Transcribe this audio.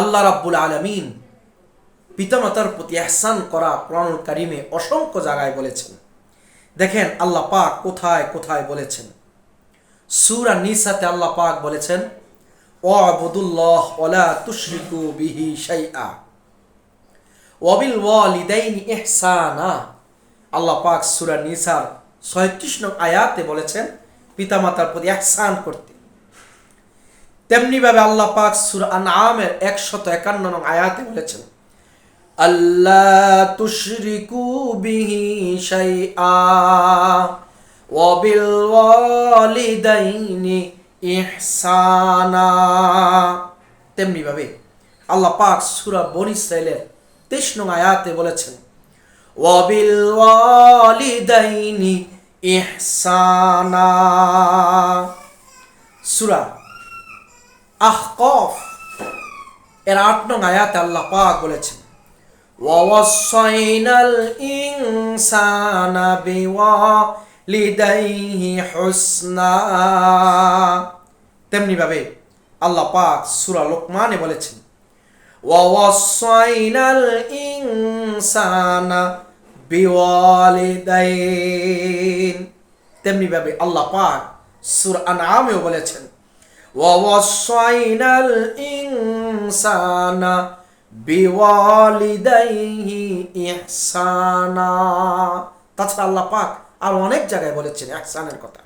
আল্লাহ রাব্বুল আলমিন পিতামাতার প্রতি এহসান করা কোরআনুল কারিমে অসংখ্য জায়গায় বলেছেন। দেখেন আল্লাহ পাক কোথায় কোথায় বলেছেন। সুরা নিসাতে আল্লাহ পাক বলেছেন ইহসানা। আল্লাহ পাক সূরা নিসার 36 নং আয়াতে বলেছেন, পিতামাতার প্রতি ইহসান করতে। তেমনি ভাবে আল্লাহ পাক সূরা আনআমের 151 নং আয়াতে বলেছেন আল্লাহ তুশরিকু বিহি শাইআ ওয়াবিল ওয়ালিদাইনি ইহসানা। তেমনি ভাবে আল্লাহ পাক সূরা বনি ইসরাইলের 23 নং আয়াতে বলেছেন ওয়াবিল ওয়ালিদাইনি ইহসানা। সূরা আহকফ এর আট নং আয়াতে আল্লাহ পাক বলেছেন ووصينا الإنسان بوالديه حسنا তেমনি ভাবে আল্লাহ পাক সূরা লোকমানে বলেছেন ووصينا الإنسان بوالدين তেমনি ভাবে আল্লাহ পাক সূরা আনআমেও বলেছেন ووصينا الإنسان বিওয়ালিদাইহি ইহসানা তাছাড়া আল্লাহ পাক আর অনেক জায়গায় বলেছেন ইহসানের কথা